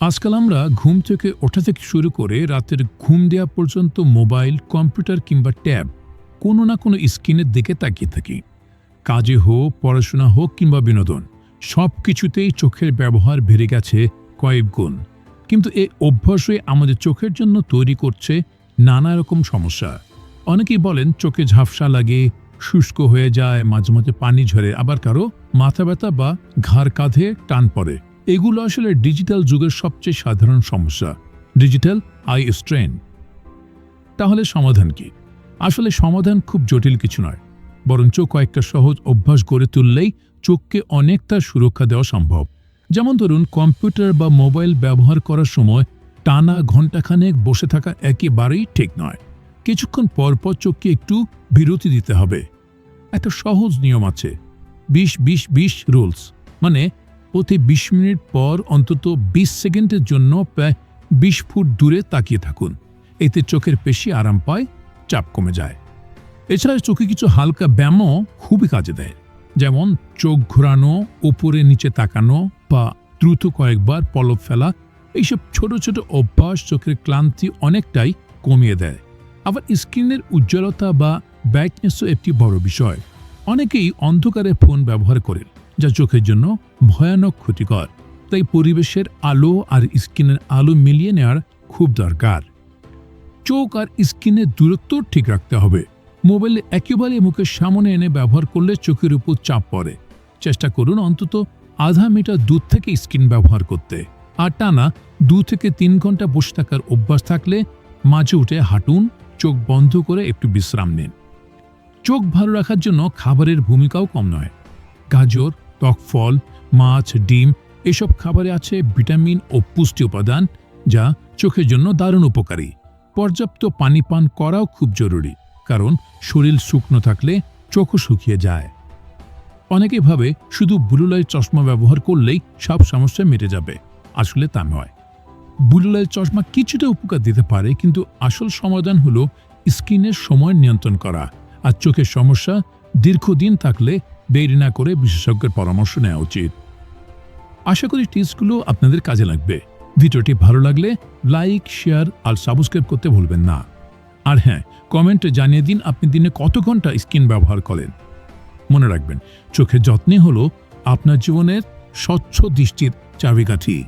আজকাল আমরা ঘুম থেকে ওঠা থেকে শুরু করে রাতের ঘুম দেওয়া পর্যন্ত মোবাইল, কম্পিউটার কিংবা ট্যাব কোনো না কোনো স্ক্রিনের দিকে তাকিয়ে থাকি। কাজে হোক, পড়াশোনা হোক কিংবা বিনোদন সব কিছুতেই চোখের ব্যবহার বেড়ে গেছে কয়েক গুণ। কিন্তু এই অভ্যাসই আমাদের চোখের জন্য তৈরি করছে নানা রকম সমস্যা। অনেকেই বলেন চোখে ঝাপসা লাগে, শুষ্ক হয়ে যায়, মাঝে মাঝে পানি ঝরে, আবার কারও মাথা ব্যথা বা ঘাড় কাঁধে টান পড়ে। এগুলো আসলে ডিজিটাল যুগের সবচেয়ে সাধারণ সমস্যা। Digital eye strain. তাহলে সমাধান কি? আসলে সমাধান খুব জটিল কিছু নয়, বরঞ্চ কয়েকটা সহজ অভ্যাস গড়ে তুললেই চোখকে অনেকটা সুরক্ষা দেওয়া সম্ভব। যেমন ধরুন, কম্পিউটার বা মোবাইল ব্যবহার করার সময় টানা ঘণ্টাখানেক বসে থাকা একেবারেই ঠিক নয়। কিছুক্ষণ পর পর চোখকে একটু বিরতি দিতে হবে। একটা সহজ নিয়ম আছে, বিশ বিশ বিশ রুলস। মানে প্রতি বিশ মিনিট পর অন্তত বিশ সেকেন্ডের জন্য প্রায় বিশ ফুট দূরে তাকিয়ে থাকুন। এতে চোখের পেশি আরাম পায়, চাপ কমে যায়। এছাড়া চোখে কিছু হালকা ব্যায়ামও খুবই কাজে দেয়। যেমন চোখ ঘোরানো উপরে নিচে তাকানো বা দ্রুত কয়েকবার পলব ফেলা, এইসব ছোট ছোট অভ্যাস চোখের ক্লান্তি অনেকটাই কমিয়ে দেয়। আবার স্ক্রিনের উজ্জ্বলতা বা ব্রাইটনেসও একটি বড় বিষয়। অনেকেই অন্ধকারে ফোন ব্যবহার করেন, যা চোখের জন্য ভয়ানক ক্ষতিকর। তাই পরিবেশের আলো আর স্কিনের আলো মিলিয়ে নেওয়ার খুব দরকার। চোখ আর স্কিনের দূরত্ব ঠিক রাখতে হবে। মোবাইলে একেবারে মুখের সামনে এনে ব্যবহার করলে চোখের উপর চাপ পড়ে। চেষ্টা করুন অন্তত আধা মিটার দূর থেকে স্ক্রিন ব্যবহার করতে। আর টানা দু থেকে তিন ঘণ্টা বসে থাকার অভ্যাস থাকলে মাঝে উঠে হাঁটুন, চোখ বন্ধ করে একটু বিশ্রাম নিন। চোখ ভালো রাখার জন্য খাবারের ভূমিকাও কম নয়। গাজর টক ফল, মাছ, ডিম, এসব খাবারে আছে ভিটামিন ও পুষ্টি উপাদান যা চোখের জন্য দারুণ উপকারী। পর্যাপ্ত পানি পান করাও খুব জরুরি, কারণ শরীর শুকনো থাকলে চোখও শুকিয়ে যায়। অনেকে ভাবে শুধু ব্লুলাইট চশমা ব্যবহার করলেই সব সমস্যা মিটে যাবে, আসলে তা নয়। ব্লুলাইট চশমা কিছুটা উপকার দিতে পারে, কিন্তু আসল সমাধান হলো স্কিনের সময় নিয়ন্ত্রণ করা আর চোখের সমস্যা দীর্ঘদিন থাকলে দেরি না করে বিশেষজ্ঞের পরামর্শ নেওয়া উচিত। আশা করি টিপসগুলো আপনাদের কাজে লাগবে। ভিডিওটি ভালো লাগলে লাইক, শেয়ার আর সাবস্ক্রাইব করতে ভুলবেন না। আর হ্যাঁ কমেন্টে জানিয়ে দিন আপনি দিনে কত ঘণ্টা স্ক্রিন ব্যবহার করেন। মনে রাখবেন, চোখের যত্নে হলো আপনার জীবনের স্বচ্ছ দৃষ্টির চাবিকাঠি।